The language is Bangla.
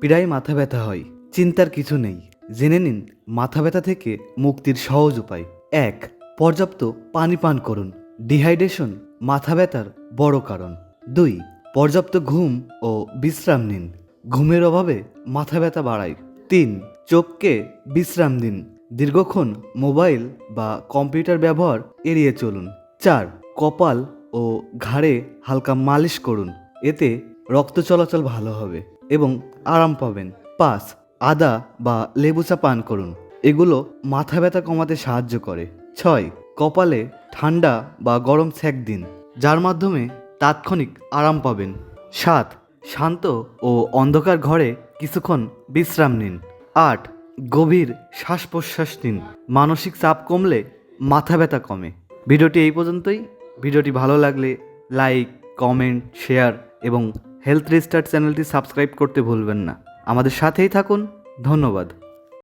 প্রায় মাথা ব্যথা হয়। চিন্তার কিছু নেই। জেনে নিন, মাথা ব্যথা থেকে মুক্তির সহজ উপায়। এক, পর্যাপ্ত পানি পান করুন। ডিহাইড্রেশন মাথা ব্যথার বড় কারণ। দুই, পর্যাপ্ত ঘুম ও বিশ্রাম নিন। ঘুমের অভাবে মাথা ব্যথা বাড়ায়। তিন, চোখকে বিশ্রাম দিন। দীর্ঘক্ষণ মোবাইল বা কম্পিউটার ব্যবহার এড়িয়ে চলুন। চার, কপাল ও ঘাড়ে হালকা মালিশ করুন। এতে রক্ত চলাচল ভালো হবে এবং আরাম পাবেন। পাঁচ আদা বা লেবু চা পান করুন। এগুলো মাথা ব্যথা কমাতে সাহায্য করে। ছয়, কপালে ঠান্ডা বা গরম ছ্যাক দিন, যার মাধ্যমে তাৎক্ষণিক আরাম পাবেন। সাত, শান্ত ও অন্ধকার ঘরে কিছুক্ষণ বিশ্রাম নিন। আট, গভীর শ্বাস প্রশ্বাস নিন। মানসিক চাপ কমলে মাথা ব্যথা কমে। ভিডিওটি এই পর্যন্তই। ভিডিওটি ভালো লাগলে লাইক, কমেন্ট, শেয়ার এবং হেলথ রিস্টার্ট চ্যানেলটি সাবস্ক্রাইব করতে ভুলবেন না। আমাদের সাথেই থাকুন। ধন্যবাদ।